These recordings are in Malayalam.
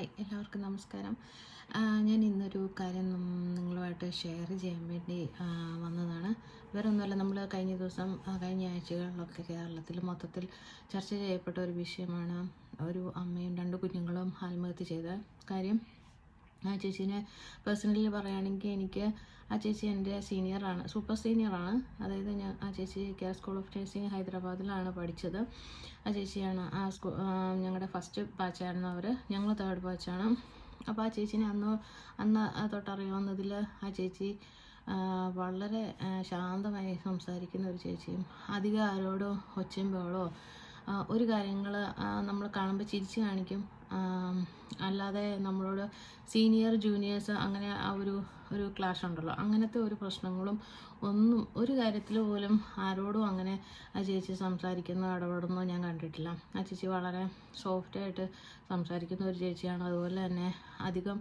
ഹായ് എല്ലാവർക്കും നമസ്കാരം. ഞാൻ ഇന്നൊരു കാര്യം നിങ്ങളുമായിട്ട് ഷെയർ ചെയ്യാൻ വേണ്ടി വന്നതാണ്. വേറെ ഒന്നുമല്ല നമ്മൾ കഴിഞ്ഞ ദിവസം കഴിഞ്ഞ ആഴ്ചകളിലൊക്കെ കേരളത്തിൽ മൊത്തത്തിൽ ചർച്ച ചെയ്യപ്പെട്ട ഒരു വിഷയമാണ് ഒരു അമ്മയും രണ്ട് കുഞ്ഞുങ്ങളും ആത്മഹത്യ ചെയ്ത കാര്യം. ആ ചേച്ചീനെ പേഴ്സണലി പറയുകയാണെങ്കിൽ എനിക്ക് ആ ചേച്ചി എന്റെ സീനിയറാണ് സൂപ്പർ സീനിയറാണ് അതായത് ഞാൻ ആ ചേച്ചി കെയർ സ്കൂൾ ഓഫ് നഴ്സിംഗ് ഹൈദരാബാദിലാണ് പഠിച്ചത്. ആ ചേച്ചിയാണ് ആ സ്കൂ ഞങ്ങളുടെ ഫസ്റ്റ് ബാച്ചായിരുന്നു അവർ ഞങ്ങൾ തേർഡ് ബാച്ചാണ് അപ്പോൾ ആ ചേച്ചീനെ അന്ന് അന്ന് തൊട്ടറിയാവുന്നതിൽ ആ ചേച്ചി വളരെ ശാന്തമായി സംസാരിക്കുന്ന ഒരു ചേച്ചിയും അധികം ആരോടോ ഒച്ചമ്പോളോ ഒരു കാര്യങ്ങൾ നമ്മൾ കാണുമ്പോൾ ചിരിച്ച് കാണിക്കും. അല്ലാതെ നമ്മളോട് സീനിയർ ജൂനിയേഴ്സ് അങ്ങനെ ആ ഒരു ഒരു ക്ലാഷ് ഉണ്ടല്ലോ. അങ്ങനത്തെ ഒരു പ്രശ്നങ്ങളും ഒന്നും ഒരു കാര്യത്തിൽ പോലും ആരോടും അങ്ങനെ ആ ചേച്ചി സംസാരിക്കുന്ന ഇടപെടുന്നോ ഞാൻ കണ്ടിട്ടില്ല. ആ ചേച്ചി വളരെ സോഫ്റ്റായിട്ട് സംസാരിക്കുന്ന ഒരു ചേച്ചിയാണ്. അതുപോലെ തന്നെ അധികം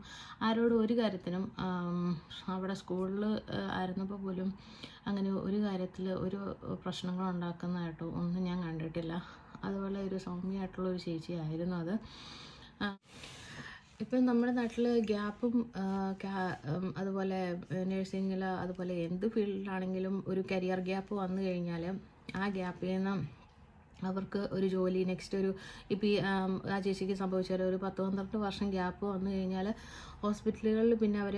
ആരോടും ഒരു കാര്യത്തിനും അവിടെ സ്കൂളിൽ ആയിരുന്നപ്പോൾ പോലും അങ്ങനെ ഒരു കാര്യത്തിൽ ഒരു പ്രശ്നങ്ങൾ ഉണ്ടാക്കുന്നതായിട്ടോ ഒന്നും ഞാൻ കണ്ടിട്ടില്ല. അതുപോലെ ഒരു സൗമ്യമായിട്ടുള്ള ഒരു ചേച്ചിയായിരുന്നു അത്. ഇപ്പം നമ്മുടെ നാട്ടിൽ ഗ്യാപ്പും അതുപോലെ നഴ്സിംഗിൽ അതുപോലെ എന്ത് ഫീൽഡിലാണെങ്കിലും ഒരു കരിയർ ഗ്യാപ്പ് വന്നു കഴിഞ്ഞാൽ ആ ഗ്യാപ്പിൽ നിന്ന് അവർക്ക് ഒരു ജോലി നെക്സ്റ്റ് ഒരു ഇപ്പം ആം, ചേച്ചിക്ക് സംഭവിച്ചാൽ ഒരു പത്ത് പന്ത്രണ്ട് വർഷം ഗ്യാപ്പ് വന്നു കഴിഞ്ഞാൽ ഹോസ്പിറ്റലുകളിൽ പിന്നെ അവർ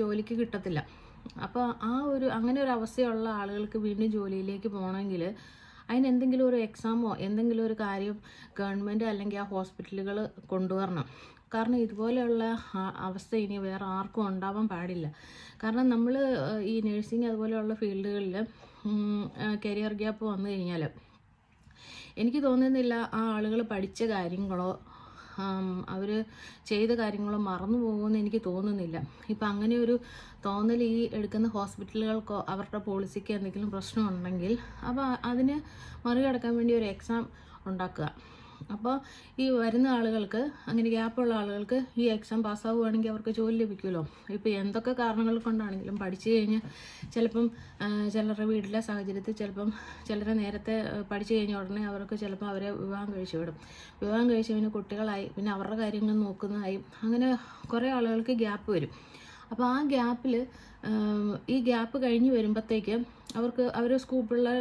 ജോലിക്ക് കിട്ടത്തില്ല. അപ്പോൾ ആ ഒരു അങ്ങനെ ഒരു അവസ്ഥയുള്ള ആളുകൾക്ക് വീണ്ടും ജോലിയിലേക്ക് പോകണമെങ്കിൽ അതിന് എന്തെങ്കിലും ഒരു എക്സാമോ എന്തെങ്കിലും ഒരു കാര്യം ഗവൺമെന്റ് അല്ലെങ്കിൽ ആ ഹോസ്പിറ്റലുകൾ കൊണ്ടുവരണം. കാരണം ഇതുപോലെയുള്ള അവസ്ഥ ഇനി വേറെ ആർക്കും ഉണ്ടാവാൻ പാടില്ല. കാരണം നമ്മൾ ഈ നഴ്സിംഗ് അതുപോലെയുള്ള ഫീൽഡുകളിൽ കരിയർ ഗ്യാപ്പ് വന്നു കഴിഞ്ഞാൽ എനിക്ക് തോന്നുന്നില്ല ആ ആളുകൾ പഠിച്ച കാര്യങ്ങളോ അവർ ചെയ്ത കാര്യങ്ങളോ മറന്നു പോകുമെന്ന് എനിക്ക് തോന്നുന്നില്ല. ഇപ്പം അങ്ങനെ ഒരു തോന്നൽ ഈ എടുക്കുന്ന ഹോസ്പിറ്റലുകൾക്കോ അവരുടെ പോളിസിക്കോ എന്തെങ്കിലും പ്രശ്നമുണ്ടെങ്കിൽ അപ്പോൾ അതിന് മറികടക്കാൻ വേണ്ടി ഒരു എക്സാം ഉണ്ടാക്കുക. അപ്പോൾ ഈ വരുന്ന ആളുകൾക്ക് അങ്ങനെ ഗ്യാപ്പുള്ള ആളുകൾക്ക് ഈ എക്സാം പാസ്സാവുകയാണെങ്കിൽ അവർക്ക് ജോലി ലഭിക്കുമല്ലോ. ഇപ്പോൾ എന്തൊക്കെ കാരണങ്ങൾ കൊണ്ടാണെങ്കിലും പഠിച്ചു കഴിഞ്ഞ് ചിലപ്പം ചിലരുടെ വീട്ടിലെ സാഹചര്യത്തിൽ ചിലപ്പം ചിലരെ നേരത്തെ പഠിച്ചു കഴിഞ്ഞ ഉടനെ അവർക്ക് ചിലപ്പോൾ അവരെ വിവാഹം കഴിച്ചു വിടും. വിവാഹം കഴിച്ച് പിന്നെ കുട്ടികളായി പിന്നെ അവരുടെ കാര്യങ്ങൾ നോക്കുന്നതായി അങ്ങനെ കുറേ ആളുകൾക്ക് ഗ്യാപ്പ് വരും. അപ്പോൾ ആ ഗ്യാപ്പിൽ ഈ ഗ്യാപ്പ് കഴിഞ്ഞ് വരുമ്പോഴത്തേക്ക് അവർക്ക് അവർ സ്കൂൾ പിള്ളേർ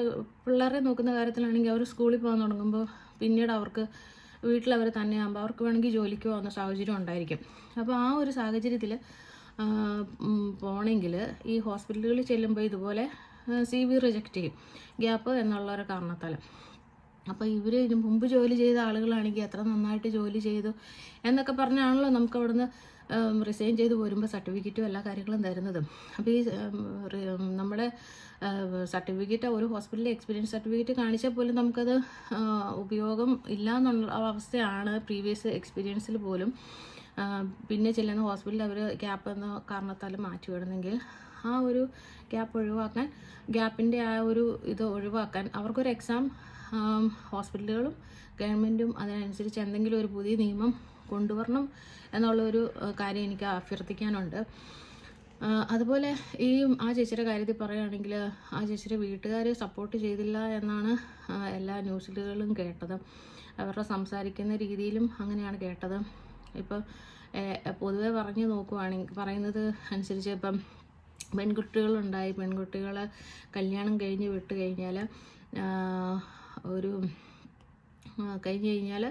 പിള്ളേരെ നോക്കുന്ന കാര്യത്തിലാണെങ്കിൽ അവർ സ്കൂളിൽ പോകാൻ തുടങ്ങുമ്പോൾ പിന്നീട് അവർക്ക് വീട്ടിൽ അവർ തന്നെ ആകുമ്പോൾ അവർക്ക് വേണമെങ്കിൽ ജോലിക്ക് പോകുന്ന സാഹചര്യം ഉണ്ടായിരിക്കും. അപ്പോൾ ആ ഒരു സാഹചര്യത്തിൽ പോണെങ്കിൽ ഈ ഹോസ്പിറ്റലുകളിൽ ചെല്ലുമ്പോൾ ഇതുപോലെ സി വി റിജക്റ്റ് ചെയ്യും. ഗ്യാപ്പ് എന്നുള്ള ഒരു കാരണത്താൽ അപ്പോൾ ഇവർ ഇതിന് മുമ്പ് ജോലി ചെയ്ത ആളുകളാണെങ്കിൽ എത്ര നന്നായിട്ട് ജോലി ചെയ്തു എന്നൊക്കെ പറഞ്ഞാണല്ലോ നമുക്ക് അവിടുന്ന് റിസൈൻ ചെയ്ത് പോരുമ്പോൾ സർട്ടിഫിക്കറ്റും എല്ലാ കാര്യങ്ങളും തരുന്നത്. അപ്പോൾ ഈ നമ്മുടെ സർട്ടിഫിക്കറ്റ് ഒരു ഹോസ്പിറ്റലിലെ എക്സ്പീരിയൻസ് സർട്ടിഫിക്കറ്റ് കാണിച്ചാൽ പോലും നമുക്കത് ഉപയോഗം ഇല്ല എന്നുള്ള അവസ്ഥയാണ് പ്രീവിയസ് എക്സ്പീരിയൻസിൽ പോലും. പിന്നെ ചെല്ലുന്ന ഹോസ്പിറ്റലിൽ അവർ ഗ്യാപ്പ് എന്ന കാരണത്താൽ മാറ്റി വിടുന്നെങ്കിൽ ആ ഒരു ഗ്യാപ്പ് ഒഴിവാക്കാൻ ഗ്യാപ്പിന്റെ ആ ഒരു ഇത് ഒഴിവാക്കാൻ അവർക്കൊരു എക്സാം ഹോസ്പിറ്റലുകളും ഗവൺമെന്റും അതിനനുസരിച്ച് എന്തെങ്കിലും ഒരു പുതിയ നിയമം കൊണ്ടുവരണം എന്നുള്ളൊരു കാര്യം എനിക്ക് അഭ്യർത്ഥിക്കാനുണ്ട്. അതുപോലെ ഈ ആ ചേച്ചിയുടെ കാര്യത്തിൽ പറയുകയാണെങ്കിൽ ആ ചേച്ചിയുടെ വീട്ടുകാർ സപ്പോർട്ട് ചെയ്തില്ല എന്നാണ് എല്ലാ ന്യൂസിലുകളും കേട്ടത്. അവരുടെ സംസാരിക്കുന്ന രീതിയിലും അങ്ങനെയാണ് കേട്ടത്. ഇപ്പം പൊതുവെ പറഞ്ഞു നോക്കുവാണെങ്കിൽ പറയുന്നത് അനുസരിച്ച് ഇപ്പം പെൺകുട്ടികളുണ്ടായി പെൺകുട്ടികളെ കല്യാണം കഴിഞ്ഞ് വിട്ട് കഴിഞ്ഞാൽ ഒരു കഴിഞ്ഞ് കഴിഞ്ഞാൽ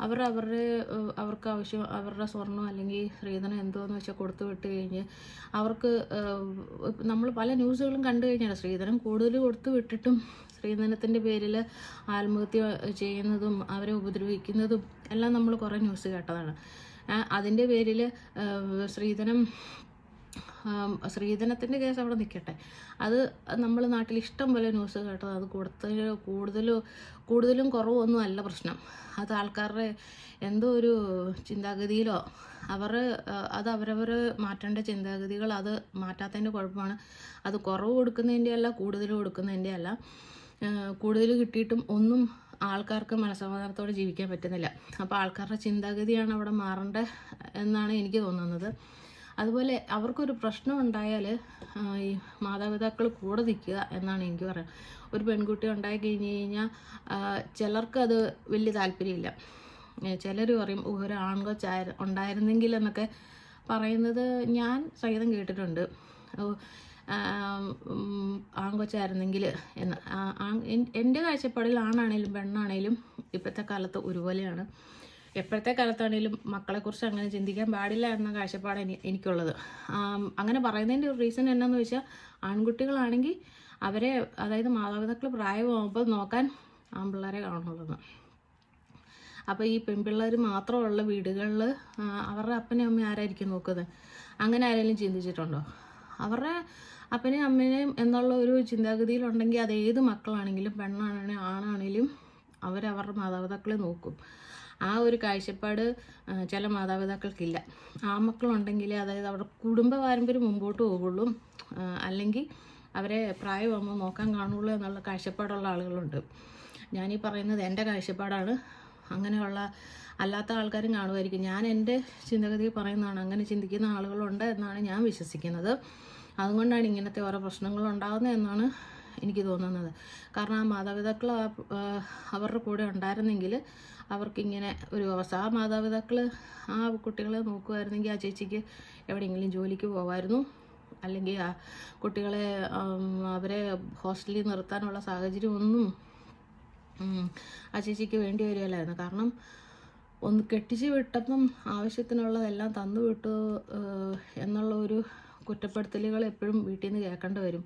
അവർ അവരുടെ അവർക്ക് ആവശ്യം അവരുടെ സ്വർണം അല്ലെങ്കിൽ സ്ത്രീധനം എന്തോന്ന് വെച്ചാൽ കൊടുത്തു വിട്ട് കഴിഞ്ഞ് അവർക്ക് നമ്മൾ പല ന്യൂസുകളും കണ്ടു കഴിഞ്ഞാൽ സ്ത്രീധനം കൂടുതൽ കൊടുത്തു വിട്ടിട്ടും സ്ത്രീധനത്തിന്റെ പേരിൽ ആത്മഹത്യ ചെയ്യുന്നതും അവരെ ഉപദ്രവിക്കുന്നതും എല്ലാം നമ്മൾ കുറേ ന്യൂസ് കേട്ടതാണ്. അതിന്റെ പേരിൽ സ്ത്രീധനം സ്ത്രീധനത്തിന്റെ കേസ് അവിടെ നിൽക്കട്ടെ അത് നമ്മൾ നാട്ടിൽ ഇഷ്ടം പോലെ ന്യൂസ് കേട്ടത്. അത് കൂടുതൽ കൂടുതലും കൂടുതലും കുറവൊന്നും അല്ല പ്രശ്നം. അത് ആൾക്കാരുടെ എന്തോ ഒരു ചിന്താഗതിയിലോ അവർ അത് അവരവർ മാറ്റേണ്ട ചിന്താഗതികൾ അത് മാറ്റാത്തതിന്റെ കുഴപ്പമാണ്. അത് കുറവ് കൊടുക്കുന്നതിന്റെ അല്ല കൂടുതൽ കൊടുക്കുന്നതിന്റെ അല്ല. കൂടുതൽ കിട്ടിയിട്ടും ഒന്നും ആൾക്കാർക്ക് മനസ്സമാധാനത്തോടെ ജീവിക്കാൻ പറ്റുന്നില്ല. അപ്പോൾ ആൾക്കാരുടെ ചിന്താഗതിയാണ് അവിടെ മാറേണ്ടത് എന്നാണ് എനിക്ക് തോന്നുന്നത്. അതുപോലെ അവർക്കൊരു പ്രശ്നം ഉണ്ടായാൽ ഈ മാതാപിതാക്കൾ കൂടെ നിൽക്കുക എന്നാണ് എനിക്ക് പറയാം ഒരു പെൺകുട്ടി ഉണ്ടായി കഴിഞ്ഞ് കഴിഞ്ഞാൽ ചിലർക്കത് വലിയ താല്പര്യമില്ല. ചിലർ പറയും "ഓ, ഒരു ആൺകൊച്ച ഉണ്ടായിരുന്നെങ്കിൽ എന്നൊക്കെ പറയുന്നത് ഞാൻ സഹിതം കേട്ടിട്ടുണ്ട്. ആൺകൊച്ചായിരുന്നെങ്കിൽ എന്ന്. എന്റെ കാഴ്ചപ്പാടിൽ ആണാണേലും പെണ്ണാണേലും ഇപ്പോഴത്തെ കാലത്ത് ഒരുപോലെയാണ്. എപ്പോഴത്തെ കാലത്താണേലും മക്കളെക്കുറിച്ച് അങ്ങനെ ചിന്തിക്കാൻ പാടില്ല എന്ന കാഴ്ചപ്പാട് എനി- എനിക്കുള്ളത്. അങ്ങനെ പറയുന്നതിന്റെ ഒരു റീസൺ എന്നാന്ന് വെച്ചാൽ ആൺകുട്ടികളാണെങ്കിൽ അവരെ അതായത് മാതാപിതാക്കൾ പ്രായമാകുമ്പോൾ നോക്കാൻ ആൺപിള്ളേരെ കാണുള്ളൂ അപ്പോൾ ഈ പെൺപിള്ളേർ മാത്രമുള്ള വീടുകളിൽ അവരുടെ അപ്പനെയും അമ്മയും ആരായിരിക്കും നോക്കുന്നത്? അങ്ങനെ ആരെങ്കിലും ചിന്തിച്ചിട്ടുണ്ടോ? അവരുടെ അപ്പനെയും അമ്മേനെയും എന്നുള്ള ഒരു ചിന്താഗതിയിലുണ്ടെങ്കിൽ അത് ഏത് മക്കളാണെങ്കിലും പെണ്ണാണെങ്കിലും ആണാണെങ്കിലും അവരവരുടെ മാതാപിതാക്കളെ നോക്കും. ആ ഒരു കാഴ്ചപ്പാട് ചില മാതാപിതാക്കൾക്കില്ല. ആ മക്കളുണ്ടെങ്കിൽ അതായത് അവരുടെ കുടുംബ പാരമ്പര്യം മുമ്പോട്ട് പോകുള്ളൂ അല്ലെങ്കിൽ അവരെ പ്രായമാകുമ്പോൾ നോക്കാൻ കാണുള്ളൂ എന്നുള്ള കാഴ്ചപ്പാടുള്ള ആളുകളുണ്ട്. ഞാനീ പറയുന്നത് എന്റെ കാഴ്ചപ്പാടാണ്. അങ്ങനെയുള്ള അല്ലാത്ത ആൾക്കാരും കാണുമായിരിക്കും. ഞാൻ എന്റെ ചിന്തഗതി പറയുന്നതാണ് അങ്ങനെ ചിന്തിക്കുന്ന ആളുകളുണ്ട് എന്നാണ് ഞാൻ വിശ്വസിക്കുന്നത്. അതുകൊണ്ടാണ് ഇങ്ങനത്തെ ഓരോ പ്രശ്നങ്ങൾ ഉണ്ടാകുന്നത് എന്നാണ് എനിക്ക് തോന്നുന്നത്. കാരണം ആ മാതാപിതാക്കൾ അവരുടെ കൂടെ ഉണ്ടായിരുന്നെങ്കിൽ അവർക്കിങ്ങനെ ഒരു അവസ്ഥ. ആ മാതാപിതാക്കൾ ആ കുട്ടികളെ നോക്കുമായിരുന്നെങ്കിൽ ആ ചേച്ചിക്ക് എവിടെയെങ്കിലും ജോലിക്ക് പോകാമായിരുന്നു അല്ലെങ്കിൽ ആ കുട്ടികളെ അവരെ ഹോസ്റ്റലിൽ നിർത്താനുള്ള സാഹചര്യമൊന്നും ആ ചേച്ചിക്ക് വേണ്ടി വരികയില്ലായിരുന്നു. കാരണം ഒന്ന് കെട്ടിച്ച് വിട്ടപ്പം ആവശ്യത്തിനുള്ളതെല്ലാം തന്നു വിട്ടു എന്നുള്ള ഒരു കുറ്റപ്പെടുത്തലുകൾ എപ്പോഴും വീട്ടിൽ നിന്ന് കേൾക്കേണ്ടി വരും.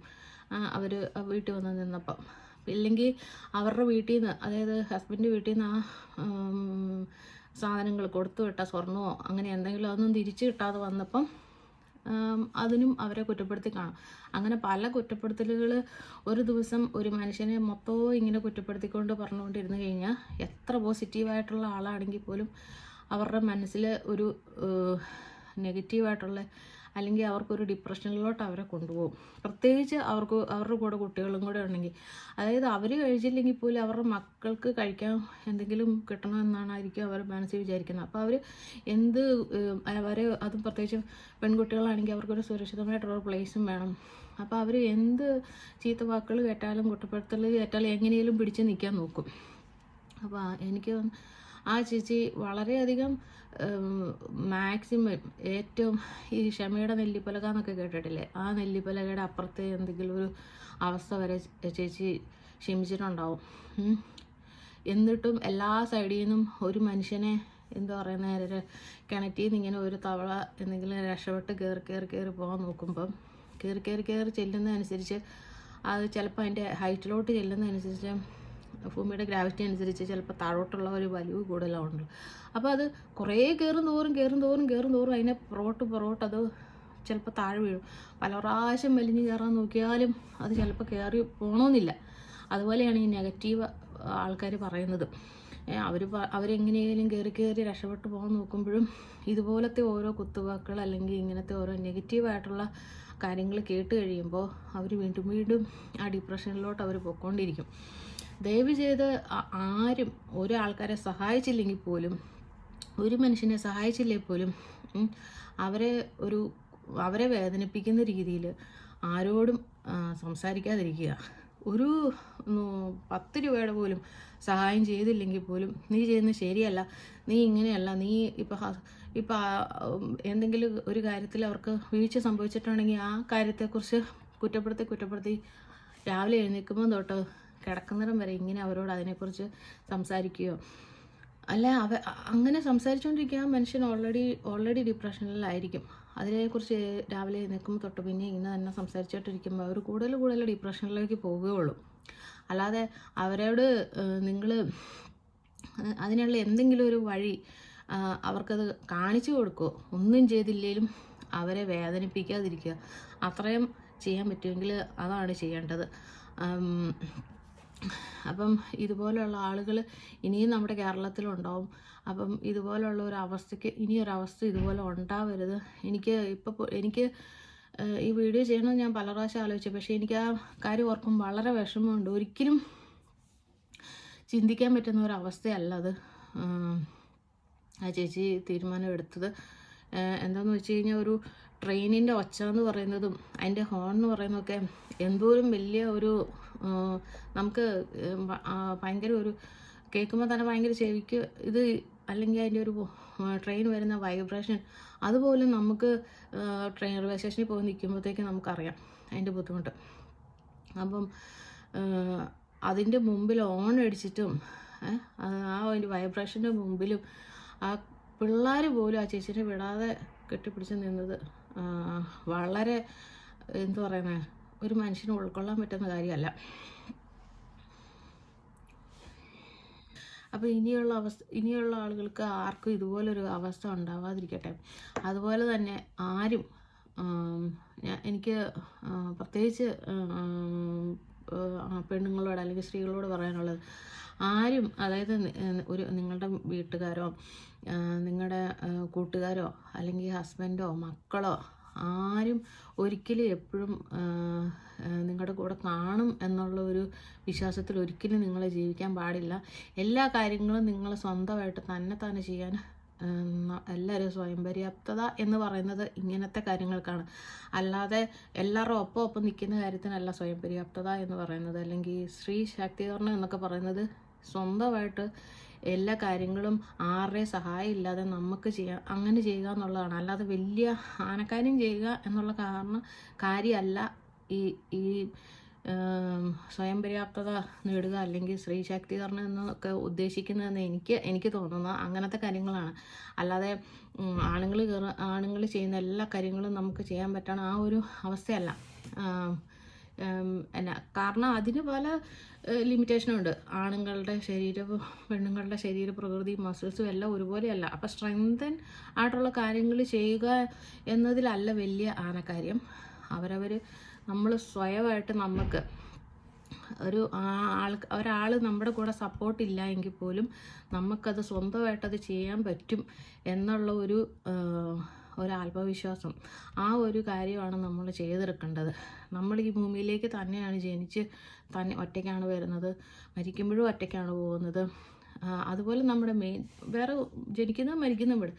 അവർ വീട്ടിൽ വന്ന് നിന്നപ്പം. ഇല്ലെങ്കിൽ അവരുടെ വീട്ടിൽ നിന്ന് അതായത് ഹസ്ബൻഡ് വീട്ടിൽ നിന്ന് ആ സാധനങ്ങൾ കൊടുത്തു വിട്ട സ്വർണമോ അങ്ങനെ എന്തെങ്കിലും അതൊന്നും തിരിച്ചു കിട്ടാതെ വന്നപ്പം അതിനും അവരെ കുറ്റപ്പെടുത്തി കാണും. അങ്ങനെ പല കുറ്റപ്പെടുത്തലുകൾ ഒരു ദിവസം ഒരു മനുഷ്യനെ മൊത്തവും ഇങ്ങനെ കുറ്റപ്പെടുത്തിക്കൊണ്ട് പറഞ്ഞുകൊണ്ടിരുന്നു കഴിഞ്ഞാൽ എത്ര പോസിറ്റീവായിട്ടുള്ള ആളാണെങ്കിൽ പോലും അവരുടെ മനസ്സിൽ ഒരു നെഗറ്റീവായിട്ടുള്ള അല്ലെങ്കിൽ അവർക്കൊരു ഡിപ്രഷനിലോട്ട് അവരെ കൊണ്ടുപോകും. പ്രത്യേകിച്ച് അവർക്ക് അവരുടെ കൂടെ കുട്ടികളും കൂടെ ഉണ്ടെങ്കിൽ. അതായത് അവർ കഴിച്ചില്ലെങ്കിൽ പോലും അവരുടെ മക്കൾക്ക് കഴിക്കാൻ എന്തെങ്കിലും കിട്ടണമെന്നാണായിരിക്കും അവർ മനസ്സിൽ വിചാരിക്കുന്നത്. അപ്പോൾ അവർ എന്ത് അവരെ അതും പ്രത്യേകിച്ച് പെൺകുട്ടികളാണെങ്കിൽ അവർക്കൊരു സുരക്ഷിതമായിട്ടുള്ള പ്ലേസും വേണം. അപ്പോൾ അവർ എന്ത് ചീത്ത വാക്കുകൾ കേട്ടാലും കുറ്റപ്പെടുത്തൽ കേട്ടാലും എങ്ങനെയും പിടിച്ച് നിൽക്കാൻ നോക്കും. അപ്പോൾ എനിക്ക് ആ ചേച്ചി വളരെയധികം മാക്സിമം ഏറ്റവും ഈ ക്ഷമയുടെ നെല്ലിപ്പലക എന്നൊക്കെ കേട്ടിട്ടില്ലേ ആ നെല്ലിപ്പലകയുടെ അപ്പുറത്തെ എന്തെങ്കിലും ഒരു അവസ്ഥ വരെ ചേച്ചി ക്ഷമിച്ചിട്ടുണ്ടാവും. എന്നിട്ടും എല്ലാ സൈഡിൽ നിന്നും ഒരു മനുഷ്യനെ എന്താ പറയുന്ന കിണറ്റിൽ നിന്ന് ഇങ്ങനെ ഒരു തവള എന്തെങ്കിലും രക്ഷപ്പെട്ട് കയറി കയറി കയറി പോകാൻ നോക്കുമ്പം കയറി കയറി കയറി ചെല്ലുന്നതനുസരിച്ച് അത് ചിലപ്പോൾ അതിന്റെ ഹൈറ്റിലോട്ട് ചെല്ലുന്നതനുസരിച്ച് ഭൂമിയുടെ ഗ്രാവിറ്റി അനുസരിച്ച് ചിലപ്പോൾ താഴോട്ടുള്ള ഒരു വലിവ് ഉണ്ട് അപ്പോൾ അത് കുറേ കയറും തോറും കയറും തോറും കയറും തോറും അതിനെ പുറകോട്ട് പുറകോട്ട് അത് ചിലപ്പോൾ താഴെ വീഴും. പല പ്രാവശ്യം വലിഞ്ഞ് കയറാൻ നോക്കിയാലും അത് ചിലപ്പോൾ കയറി പോകണമെന്നില്ല അതുപോലെയാണ് ഈ നെഗറ്റീവ് ആൾക്കാർ പറയുന്നത്. അവർ അവരെങ്ങനെയെങ്കിലും കയറി കയറി രക്ഷപ്പെട്ട് പോകാൻ നോക്കുമ്പോഴും ഇതുപോലത്തെ ഓരോ കുത്തുവാക്കുകൾ അല്ലെങ്കിൽ ഇങ്ങനത്തെ ഓരോ നെഗറ്റീവായിട്ടുള്ള കാര്യങ്ങൾ കേട്ട് കഴിയുമ്പോൾ അവർ വീണ്ടും വീണ്ടും ആ ഡിപ്രഷനിലോട്ട് അവർ പൊയ്ക്കൊണ്ടിരിക്കും. ദയവ് ചെയ്ത് ആരും ആരും ഒരാൾക്കാരെ സഹായിച്ചില്ലെങ്കിൽ പോലും ഒരു മനുഷ്യനെ സഹായിച്ചില്ലേ പോലും അവരെ ഒരു അവരെ വേദനിപ്പിക്കുന്ന രീതിയിൽ ആരോടും സംസാരിക്കാതിരിക്കുക. ഒരു പത്ത് രൂപയുടെ പോലും സഹായം ചെയ്തില്ലെങ്കിൽ പോലും നീ ചെയ്യുന്നത് ശരിയല്ല നീ ഇങ്ങനെയല്ല നീ ഇപ്പം ഇപ്പം എന്തെങ്കിലും ഒരു കാര്യത്തിൽ അവർക്ക് വീഴ്ച സംഭവിച്ചിട്ടുണ്ടെങ്കിൽ ആ കാര്യത്തെക്കുറിച്ച് കുറ്റപ്പെടുത്തി കുറ്റപ്പെടുത്തി രാവിലെ എഴുന്നേൽക്കുമ്പോൾ തൊട്ട് കിടക്കുന്നിടം വരെ ഇങ്ങനെ അവരോട് അതിനെക്കുറിച്ച് സംസാരിക്കുകയോ? അല്ല അവ അങ്ങനെ സംസാരിച്ചുകൊണ്ടിരിക്കുക മനുഷ്യൻ ഓൾറെഡി ഓൾറെഡി ഡിപ്രഷനിലായിരിക്കും അതിനെക്കുറിച്ച് രാവിലെ നിൽക്കുമ്പോൾ തൊട്ട് പിന്നെ ഇങ്ങനെ തന്നെ സംസാരിച്ചോട്ടിരിക്കുമ്പോൾ അവർ കൂടുതൽ കൂടുതൽ ഡിപ്രഷനിലേക്ക് പോവുകയുള്ളൂ. അല്ലാതെ അവരോട് നിങ്ങൾ അതിനുള്ള എന്തെങ്കിലും ഒരു വഴി അവർക്കത് കാണിച്ചു കൊടുക്കുക ഒന്നും ചെയ്തില്ലെങ്കിലും അവരെ വേദനിപ്പിക്കാതിരിക്കുക. അത്രയും ചെയ്യാൻ പറ്റുമെങ്കിൽ അതാണ് ചെയ്യേണ്ടത്. അപ്പം ഇതുപോലെയുള്ള ആളുകൾ ഇനിയും നമ്മുടെ കേരളത്തിലുണ്ടാവും. അപ്പം ഇതുപോലെയുള്ള ഒരു അവസ്ഥയ്ക്ക് ഇനിയൊരവസ്ഥ ഇതുപോലെ ഉണ്ടാവരുത്. എനിക്ക് ഇപ്പോൾ എനിക്ക് ഈ വീഡിയോ ചെയ്യണമെന്ന് ഞാൻ പല പ്രാവശ്യം ആലോചിച്ചു. പക്ഷേ എനിക്ക് ആ കാര്യം ഓർക്കും വളരെ വിഷമമുണ്ട്. ഒരിക്കലും ചിന്തിക്കാൻ പറ്റുന്ന ഒരു അവസ്ഥയല്ല അത്. ആ ചേച്ചി തീരുമാനം എടുത്തത്. എന്താണെന്ന് വെച്ച് കഴിഞ്ഞാൽ ഒരു ട്രെയിനിന്റെ ഒച്ച എന്ന് പറയുന്നതും അതിന്റെ ഹോൺ എന്ന് പറയുന്നതൊക്കെ എന്തോരം വലിയ ഒരു നമുക്ക് ഭയങ്കര ഒരു കേൾക്കുമ്പോൾ തന്നെ ഭയങ്കര ചെവിക്ക് ഇത് അല്ലെങ്കിൽ അതിന്റെ ഒരു ട്രെയിൻ വരുന്ന വൈബ്രേഷൻ അതുപോലും നമുക്ക് ട്രെയിൻ റെയിൽവേ സ്റ്റേഷനിൽ പോയി നിൽക്കുമ്പോഴത്തേക്ക് നമുക്കറിയാം അതിന്റെ ബുദ്ധിമുട്ട്. അപ്പം അതിന്റെ മുമ്പിൽ ഓൺ അടിച്ചിട്ടും ആ അതിന്റെ വൈബ്രേഷന്റെ മുമ്പിലും ആ പിള്ളേർ പോലും ആ ചേച്ചീനെ വിടാതെ കെട്ടിപ്പിടിച്ച് നിന്നത് വളരെ എന്തു പറയുന്നത് ഒരു മനുഷ്യന് ഉൾക്കൊള്ളാൻ പറ്റുന്ന കാര്യമല്ല. അപ്പോൾ ഇനിയുള്ള അവസ്ഥ ഇനിയുള്ള ആളുകൾക്ക് ആർക്കും ഇതുപോലൊരു അവസ്ഥ ഉണ്ടാവാതിരിക്കട്ടെ. അതുപോലെ തന്നെ ആരും എനിക്ക് പ്രത്യേകിച്ച് പെണ്ണുങ്ങളോട് അല്ലെങ്കിൽ സ്ത്രീകളോട് പറയാനുള്ളത് ആരും അതായത് ഒരു നിങ്ങളുടെ വീട്ടുകാരോ നിങ്ങളുടെ കൂട്ടുകാരോ അല്ലെങ്കിൽ ഹസ്ബൻഡോ മക്കളോ ആരും ഒരിക്കലും എപ്പോഴും നിങ്ങളുടെ കൂടെ കാണും എന്നുള്ള ഒരു വിശ്വാസത്തിൽ ഒരിക്കലും നിങ്ങൾ ജീവിക്കാൻ പാടില്ല. എല്ലാ കാര്യങ്ങളും നിങ്ങൾ സ്വന്തമായിട്ട് തന്നെ തന്നെ ചെയ്യാൻ എല്ലാവരും സ്വയം പര്യാപ്തത എന്ന് പറയുന്നത് ഇങ്ങനത്തെ കാര്യങ്ങൾക്കാണ്. അല്ലാതെ എല്ലാവരും ഒപ്പം ഒപ്പം നിൽക്കുന്ന കാര്യത്തിനല്ല സ്വയം പര്യാപ്തത എന്ന് പറയുന്നത്. അല്ലെങ്കിൽ സ്ത്രീ ശാക്തീകരണം എന്നൊക്കെ പറയുന്നത് സ്വന്തമായിട്ട് എല്ലാ കാര്യങ്ങളും ആരുടെയും സഹായം ഇല്ലാതെ നമുക്ക് ചെയ്യാം അങ്ങനെ ചെയ്യുക എന്നുള്ളതാണ്. അല്ലാതെ വലിയ ആനക്കാര്യം ചെയ്യുക എന്നുള്ള കാരണം കാര്യമല്ല. ഈ ഈ സ്വയം പര്യാപ്തത നേടുക അല്ലെങ്കിൽ സ്ത്രീ ശാക്തീകരണം എന്നൊക്കെ ഉദ്ദേശിക്കുന്നതെന്ന് എനിക്ക് എനിക്ക് തോന്നുന്ന അങ്ങനത്തെ കാര്യങ്ങളാണ്. അല്ലാതെ ആണുങ്ങൾ ആണുങ്ങൾ ചെയ്യുന്ന എല്ലാ കാര്യങ്ങളും നമുക്ക് ചെയ്യാൻ പറ്റണ ആ ഒരു അവസ്ഥയല്ല. എന്നാ കാരണം അതിന് പല ലിമിറ്റേഷനും ഉണ്ട്. ആണുങ്ങളുടെ ശരീരം പെണ്ണുങ്ങളുടെ ശരീര പ്രകൃതി മസിൽസും എല്ലാം ഒരുപോലെയല്ല. അപ്പം സ്ട്രെങ്തൻ ആയിട്ടുള്ള കാര്യങ്ങൾ ചെയ്യുക എന്നതിലല്ല വലിയ ആനക്കാര്യം. അവരവർ നമ്മൾ സ്വയമായിട്ട് നമുക്ക് ഒരു ആൾ ഒരാൾ നമ്മുടെ കൂടെ സപ്പോർട്ട് ഇല്ല എങ്കിൽ പോലും നമുക്കത് സ്വന്തമായിട്ടത് ചെയ്യാൻ പറ്റും എന്നുള്ള ഒരു ഒരു ആത്മവിശ്വാസം. ആ ഒരു കാര്യമാണ് നമ്മൾ ചെയ്തെടുക്കേണ്ടത്. നമ്മൾ ഈ ഭൂമിയിലേക്ക് തന്നെയാണ് ജനിച്ച് തന്നെ ഒറ്റയ്ക്കാണ് വരുന്നത്. മരിക്കുമ്പോഴും ഒറ്റയ്ക്കാണ് പോകുന്നത്. അതുപോലെ നമ്മുടെ മെയിൻ വേറെ ജനിക്കുന്നതും മരിക്കുന്ന ഇവിടെ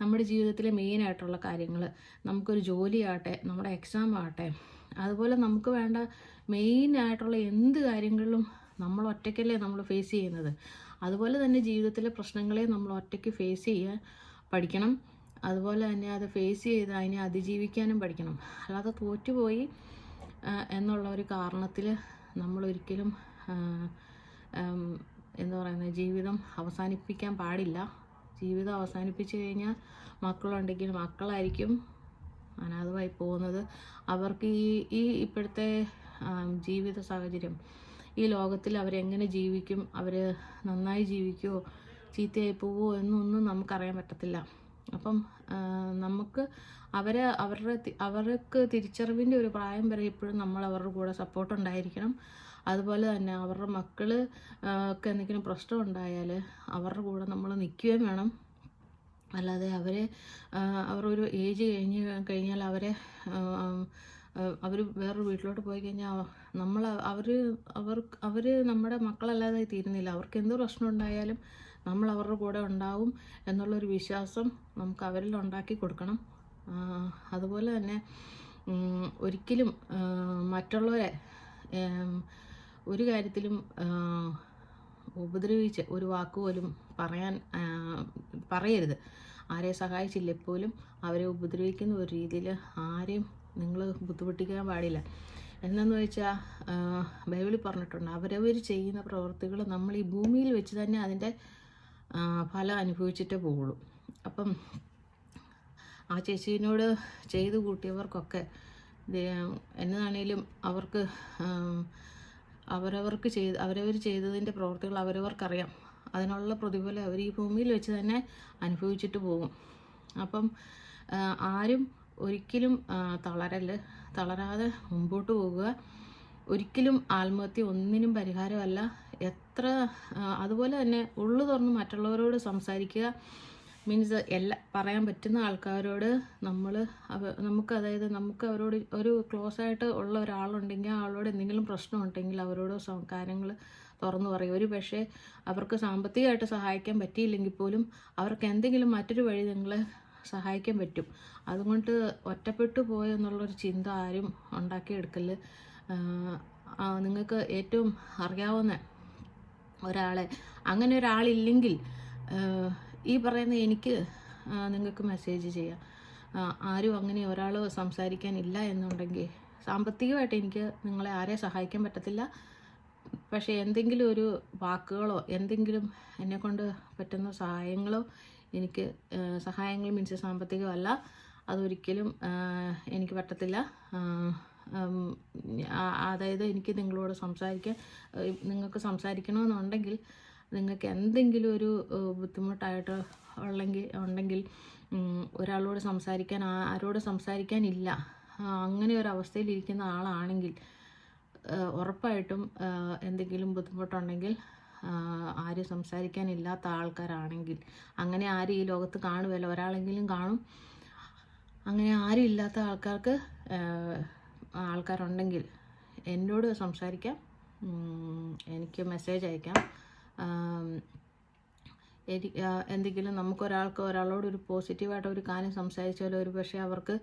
നമ്മുടെ ജീവിതത്തിലെ മെയിൻ ആയിട്ടുള്ള കാര്യങ്ങൾ. നമുക്കൊരു ജോലിയാകട്ടെ നമ്മുടെ എക്സാം ആകട്ടെ. അതുപോലെ നമുക്ക് വേണ്ട മെയിൻ ആയിട്ടുള്ള എന്ത് കാര്യങ്ങളിലും നമ്മൾ ഒറ്റയ്ക്കല്ലേ നമ്മൾ ഫേസ് ചെയ്യുന്നത്. അതുപോലെ തന്നെ ജീവിതത്തിലെ പ്രശ്നങ്ങളെ നമ്മൾ ഒറ്റയ്ക്ക് ഫേസ് ചെയ്യാൻ പഠിക്കണം. അതുപോലെ തന്നെ അത് ഫേസ് ചെയ്ത് അതിനെ അതിജീവിക്കാനും പഠിക്കണം. അല്ലാതെ തോറ്റുപോയി എന്നുള്ള ഒരു കാരണത്തിൽ നമ്മൾ ഒരിക്കലും എന്താ പറയുന്നത് ജീവിതം അവസാനിപ്പിക്കാൻ പാടില്ല. ജീവിതം അവസാനിപ്പിച്ച് കഴിഞ്ഞാൽ മക്കളുണ്ടെങ്കിൽ മക്കളായിരിക്കും അനാഥമായി പോകുന്നത്. അവർക്ക് ഈ ഈ ഇപ്പോഴത്തെ ജീവിത സാഹചര്യം ഈ ലോകത്തിൽ അവരെങ്ങനെ ജീവിക്കും അവർ നന്നായി ജീവിക്കുമോ ചീത്തയായി പോവോ എന്നൊന്നും നമുക്കറിയാൻ പറ്റത്തില്ല. അപ്പം നമുക്ക് അവരെ അവരുടെ അവർക്ക് തിരിച്ചറിവിന്റെ ഒരു പ്രായം വരെ ഇപ്പോഴും നമ്മൾ അവരുടെ കൂടെ സപ്പോർട്ട് ഉണ്ടായിരിക്കണം. അതുപോലെ തന്നെ അവരുടെ മക്കൾ ഒക്കെ എന്തെങ്കിലും പ്രശ്നം ഉണ്ടായാൽ അവരുടെ കൂടെ നമ്മൾ നിൽക്കുകയും വേണം. അല്ലാതെ അവരെ അവരൊരു ഏജ് കഴിഞ്ഞ് കഴിഞ്ഞാൽ അവരെ അവർ വേറൊരു വീട്ടിലോട്ട് പോയി കഴിഞ്ഞാൽ നമ്മൾ അവർ അവർ അവർ നമ്മുടെ മക്കളല്ലാതായി തീരുന്നില്ല. അവർക്ക് എന്ത് പ്രശ്നം ഉണ്ടായാലും നമ്മൾ അവരുടെ കൂടെ ഉണ്ടാവും എന്നുള്ളൊരു വിശ്വാസം നമുക്ക് അവരിൽ ഉണ്ടാക്കി കൊടുക്കണം. അതുപോലെ തന്നെ ഒരിക്കലും മറ്റുള്ളവരെ ഒരു കാര്യത്തിലും ഉപദ്രവിച്ച് ഒരു വാക്ക് പോലും പറയാൻ പറയരുത്. ആരെ സഹായിച്ചില്ല പോലും അവരെ ഉപദ്രവിക്കുന്ന ഒരു രീതിയിൽ ആരെയും നിങ്ങൾ ബുദ്ധിമുട്ടിക്കാൻ പാടില്ല. എന്നു വെച്ചാൽ ബൈബിളിൽ പറഞ്ഞിട്ടുണ്ട് അവരവർ ചെയ്യുന്ന പ്രവൃത്തികൾ നമ്മൾ ഈ ഭൂമിയിൽ വെച്ച് തന്നെ അതിന്റെ ഫലം അനുഭവിച്ചിട്ടേ പോവുള്ളൂ. അപ്പം ആ ചേച്ചീനോട് ചെയ്തു കൂട്ടിയവർക്കൊക്കെ എന്നതാണേലും അവർക്ക് അവരവർക്ക് ചെയ്ത് അവരവർ ചെയ്തതിന്റെ പ്രവർത്തികൾ അവരവർക്കറിയാം. അതിനുള്ള പ്രതിഫലം അവർ ഈ ഭൂമിയിൽ വെച്ച് തന്നെ അനുഭവിച്ചിട്ട് പോകും. അപ്പം ആരും ഒരിക്കലും തളരൽ തളരാതെ മുമ്പോട്ട് പോകുക. ഒരിക്കലും ആത്മഹത്യ ഒന്നിനും പരിഹാരമല്ല. എത്ര ആ, അതുപോലെ തന്നെ ഉള്ളു തുറന്ന് മറ്റുള്ളവരോട് സംസാരിക്കുക മീൻസ് എല്ലാ പറയാൻ പറ്റുന്ന ആൾക്കാരോട് നമ്മൾ നമുക്ക് അതായത് നമുക്ക് അവരോട് ഒരു ക്ലോസ് ആയിട്ട് ഉള്ള ഒരാളുണ്ടെങ്കിൽ ആളോട് എന്തെങ്കിലും പ്രശ്നമുണ്ടെങ്കിൽ അവരോട് കാര്യങ്ങൾ തുറന്നു പറയും ഒരു പക്ഷേ അവർക്ക് സാമ്പത്തികമായിട്ട് സഹായിക്കാൻ പറ്റിയില്ലെങ്കിൽ പോലും അവർക്ക് എന്തെങ്കിലും മറ്റൊരു വഴി നിങ്ങളെ സഹായിക്കാൻ പറ്റും. അതുകൊണ്ട് ഒറ്റപ്പെട്ടു പോയെന്നുള്ളൊരു ചിന്ത ആരും ഉണ്ടാക്കിയെടുക്കൽ നിങ്ങൾക്ക് ഏറ്റവും അറിയാവുന്ന ഒരാളെ. അങ്ങനെ ഒരാളില്ലെങ്കിൽ ഈ പറയുന്ന എനിക്ക് നിങ്ങൾക്ക് മെസ്സേജ് ചെയ്യാം. ആരും അങ്ങനെ ഒരാൾ സംസാരിക്കാനില്ല എന്നുണ്ടെങ്കിൽ സാമ്പത്തികമായിട്ട് എനിക്ക് നിങ്ങളെ ആരെ സഹായിക്കാൻ പറ്റത്തില്ല. പക്ഷേ എന്തെങ്കിലും ഒരു വാക്കുകളോ എന്തെങ്കിലും എന്നെക്കൊണ്ട് പറ്റുന്ന സഹായങ്ങളോ എനിക്ക് സഹായങ്ങൾ മീൻസ് സാമ്പത്തികമല്ല. അതൊരിക്കലും എനിക്ക് പറ്റത്തില്ല. അതായത് എനിക്ക് നിങ്ങളോട് സംസാരിക്കാൻ നിങ്ങൾക്ക് സംസാരിക്കണമെന്നുണ്ടെങ്കിൽ നിങ്ങൾക്ക് എന്തെങ്കിലും ഒരു ബുദ്ധിമുട്ടായിട്ട് ഉള്ളെങ്കിൽ ഉണ്ടെങ്കിൽ ഒരാളോട് സംസാരിക്കാൻ ആരോട് സംസാരിക്കാനില്ല. അങ്ങനെ ഒരു അവസ്ഥയിലിരിക്കുന്ന ആളാണെങ്കിൽ ഉറപ്പായിട്ടും എന്തെങ്കിലും ബുദ്ധിമുട്ടുണ്ടെങ്കിൽ ആരും സംസാരിക്കാനില്ലാത്ത ആൾക്കാരാണെങ്കിൽ അങ്ങനെ ആരും ഈ ലോകത്ത് കാണുമല്ലോ ഒരാളെങ്കിലും കാണും. അങ്ങനെ ആരും ഇല്ലാത്ത ആൾക്കാർക്ക് ആൾക്കാരുണ്ടെങ്കിൽ എന്നോട് സംസാരിക്കാം. എനിക്ക് മെസ്സേജ് അയക്കാം. എന്തെങ്കിലും നമുക്കൊരാൾക്ക് ഒരാളോട് ഒരു പോസിറ്റീവായിട്ട് ഒരു കാര്യം സംസാരിച്ചാൽ ഒരു പക്ഷേ അവർക്ക്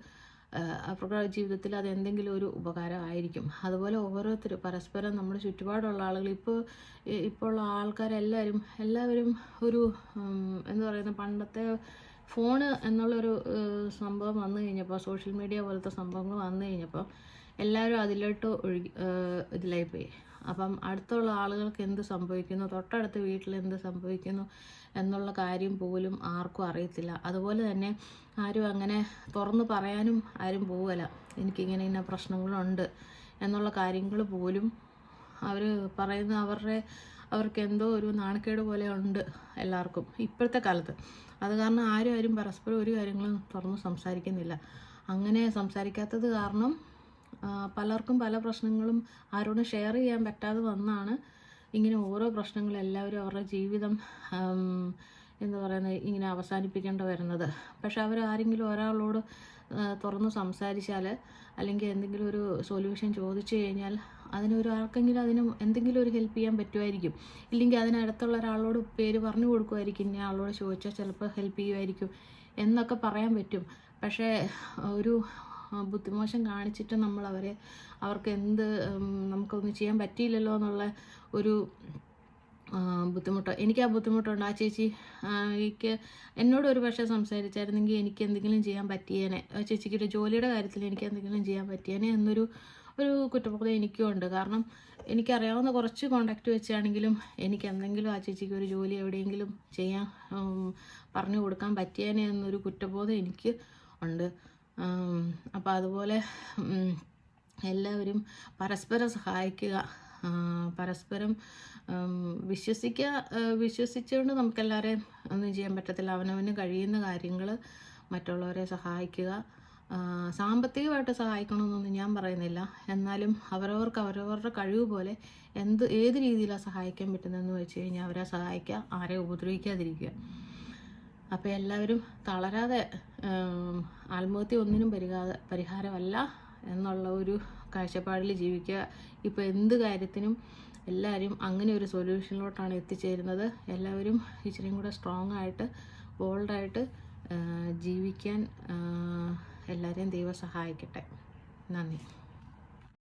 അവരുടെ ജീവിതത്തിൽ അത് എന്തെങ്കിലും ഒരു ഉപകാരമായിരിക്കും അതുപോലെ ഓരോരുത്തർ പരസ്പരം നമ്മുടെ ചുറ്റുപാടുള്ള ആളുകൾ ഇപ്പോൾ ഇപ്പോൾ ഉള്ള ആൾക്കാരെല്ലാവരും എല്ലാവരും ഒരു എന്ന് പറയുന്ന പണ്ടത്തെ ഫോണ് എന്നുള്ളൊരു സംഭവം വന്നു കഴിഞ്ഞപ്പോൾ സോഷ്യൽ മീഡിയ പോലത്തെ സംഭവങ്ങൾ വന്നു കഴിഞ്ഞപ്പോൾ എല്ലാവരും അതിലോട്ട് ഒഴുകി ഇതിലായി പോയി അപ്പം അടുത്തുള്ള ആളുകൾക്ക് എന്ത് സംഭവിക്കുന്നു തൊട്ടടുത്ത വീട്ടിൽ എന്ത് സംഭവിക്കുന്നു എന്നുള്ള കാര്യം പോലും ആർക്കും അറിയത്തില്ല. അതുപോലെ തന്നെ ആരും അങ്ങനെ തുറന്ന് പറയാനും ആരും പോവല എനിക്കിങ്ങനെ ഇന്ന പ്രശ്നങ്ങളുണ്ട് എന്നുള്ള കാര്യങ്ങൾ പോലും അവർ പറയുന്ന അവരുടെ അവർക്ക് എന്തോ ഒരു നാണക്കേട് പോലെ ഉണ്ട് എല്ലാവർക്കും ഇപ്പോഴത്തെ കാലത്ത്. അത് കാരണം ആരും ആരും പരസ്പരം ഒരു കാര്യങ്ങളും തുറന്ന് സംസാരിക്കുന്നില്ല. അങ്ങനെ സംസാരിക്കാത്തത് കാരണം പലർക്കും പല പ്രശ്നങ്ങളും ആരോടും ഷെയർ ചെയ്യാൻ പറ്റാതെ വന്നാണ് ഇങ്ങനെ ഓരോ പ്രശ്നങ്ങളും എല്ലാവരും അവരുടെ ജീവിതം എന്ന് പറയുന്നത് ഇങ്ങനെ അവസാനിപ്പിക്കേണ്ട വരുന്നത്. പക്ഷെ അവർ ആരെങ്കിലും ഒരാളോട് തുറന്ന് സംസാരിച്ചാൽ അല്ലെങ്കിൽ എന്തെങ്കിലും ഒരു സൊല്യൂഷൻ ചോദിച്ചു കഴിഞ്ഞാൽ അതിനൊരു ആർക്കെങ്കിലും അതിന് എന്തെങ്കിലും ഒരു ഹെൽപ്പ് ചെയ്യാൻ പറ്റുമായിരിക്കും. ഇല്ലെങ്കിൽ അതിനടുത്തുള്ള ഒരാളോട് പേര് പറഞ്ഞു കൊടുക്കുമായിരിക്കും. ഇന്ന ആളോട് ചോദിച്ചാൽ ചിലപ്പോൾ ഹെൽപ്പ് ചെയ്യുമായിരിക്കും എന്നൊക്കെ പറയാൻ പറ്റും. പക്ഷേ ഒരു ബുദ്ധിമോശം കാണിച്ചിട്ട് നമ്മൾ അവരെ അവർക്ക് എന്ത് നമുക്കൊന്നും ചെയ്യാൻ പറ്റിയില്ലല്ലോ എന്നുള്ള ഒരു ബുദ്ധിമുട്ട്. എനിക്ക് ആ ബുദ്ധിമുട്ടുണ്ട്. ആ ചേച്ചി എനിക്ക് എന്നോട് ഒരു പക്ഷേ സംസാരിച്ചായിരുന്നെങ്കിൽ എനിക്ക് എന്തെങ്കിലും ചെയ്യാൻ പറ്റിയേനെ. ആ ചേച്ചിക്ക് ജോലിയുടെ കാര്യത്തിൽ എനിക്ക് എന്തെങ്കിലും ചെയ്യാൻ പറ്റിയേനെ എന്നൊരു ഒരു കുറ്റബോധം എനിക്കും ഉണ്ട്. കാരണം എനിക്കറിയാവുന്ന കുറച്ച് കോണ്ടാക്റ്റ് വെച്ചാണെങ്കിലും എനിക്ക് എന്തെങ്കിലും ആ ചേച്ചിക്ക് ഒരു ജോലി എവിടെയെങ്കിലും ചെയ്യാൻ പറഞ്ഞു കൊടുക്കാൻ പറ്റിയേനെ എന്നൊരു കുറ്റബോധം എനിക്ക് ഉണ്ട്. അപ്പോൾ അതുപോലെ എല്ലാവരും പരസ്പരം സഹായിക്കുക പരസ്പരം വിശ്വസിക്കുക വിശ്വസിച്ചുകൊണ്ട് നമുക്കെല്ലാവരെയും ഒന്നും ചെയ്യാൻ പറ്റത്തില്ല. അവനവന് കഴിയുന്ന കാര്യങ്ങൾ മറ്റുള്ളവരെ സഹായിക്കുക. സാമ്പത്തികമായിട്ട് സഹായിക്കണമെന്നൊന്നും ഞാൻ പറയുന്നില്ല. എന്നാലും അവരവർക്ക് അവരവരുടെ കഴിവ് പോലെ എന്ത് ഏത് രീതിയിലാണ് സഹായിക്കാൻ പറ്റുന്നതെന്ന് വെച്ച് കഴിഞ്ഞാൽ അവരെ സഹായിക്കുക ആരെ ഉപദ്രവിക്കാതിരിക്കുക. അപ്പോൾ എല്ലാവരും തളരാതെ ആത്മഹത്യ ഒന്നിനും പരിഹാര പരിഹാരമല്ല എന്നുള്ള ഒരു കാഴ്ചപ്പാടിൽ ജീവിക്കുക. ഇപ്പോൾ എന്ത് കാര്യത്തിനും എല്ലാവരും അങ്ങനെ ഒരു സൊല്യൂഷനിലോട്ടാണ് എത്തിച്ചേരുന്നത്. എല്ലാവരും ഇച്ചിരിയും കൂടെ സ്ട്രോങ് ആയിട്ട് ബോൾഡായിട്ട് ജീവിക്കാൻ എല്ലാവരെയും ദൈവം സഹായിക്കട്ടെ. നന്ദി.